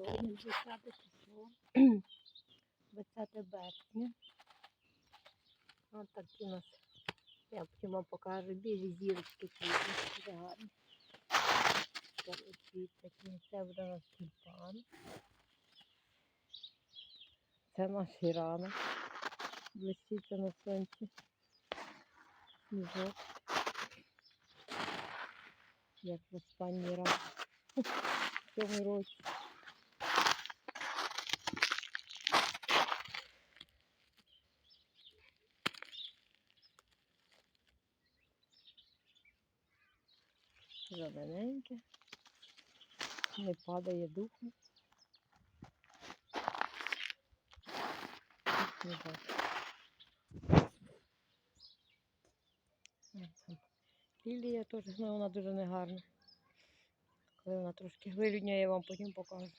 Сьогодні 20 число. 20 березня. Ось такі у нас. Я потім вам покажу білі зірочки квітні. Гарні. Це буде у нас тюльпан. Це наші рани. Блиститься на сонці. Сніжок. Як в останній раз. В цьому році. Зелененьке. Не падає бачу. Лілія теж, ну вона дуже негарна. Коли вона трошки вилюдняє, я вам потім покажу.